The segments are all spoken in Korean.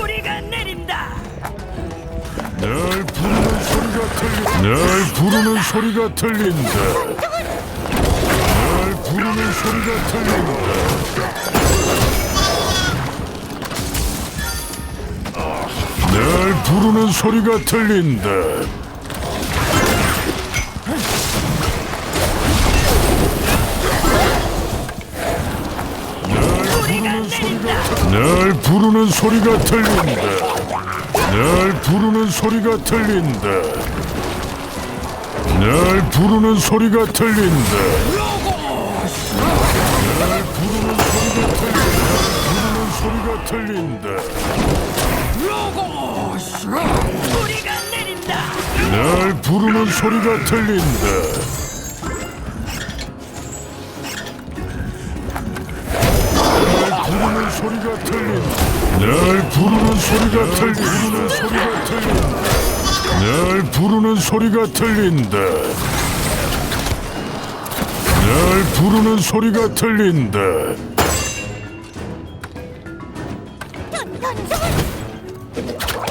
우리가 내린다 날 부르는 소리가 들린다. 날 부르는 소리가 들린다. 날 부르는 소리가 들린다. 부르는 소리가 들린다. 우리가 내린다 날 부르는 소리가 들린다. 날 부르는 소리가 들린다. 날 부르는 소리가 들린다. 날 부르는 소리가 들린다. 날 부르는 소리가 들린다. 날 부르는 소리가 들린다. 날 부르는 소리가 들린다. 날 부르는 소리가 들린다. 날 부르는 소리가 들린다.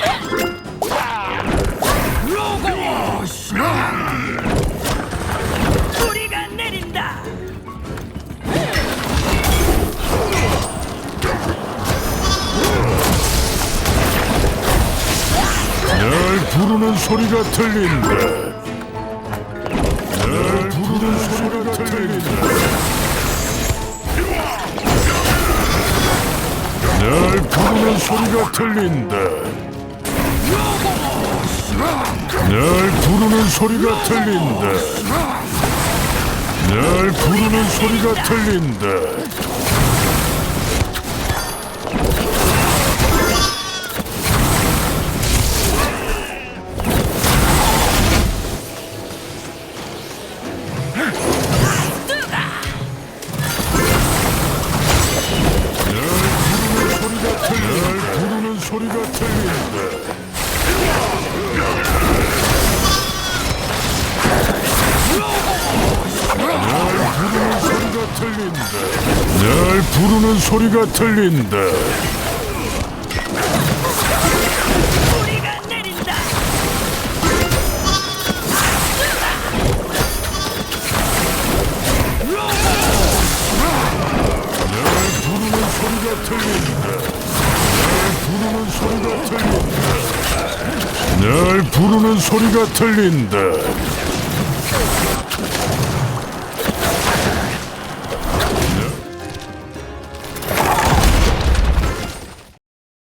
로고숑 부르는 소리가 들린다. 날 부르는 소리가 들린다. 날 부르는 소리가 들린다. 날 부르는 소리가 들린다. 날 부르는 소리가 들린다. 부르는 소리가 들린다. 날 부르는 소리가 들린다. 우리가 내린다 날 부르는 소리가 들린다. 날 부르는 소리가 들린다. 날 부르는 소리가 들린다.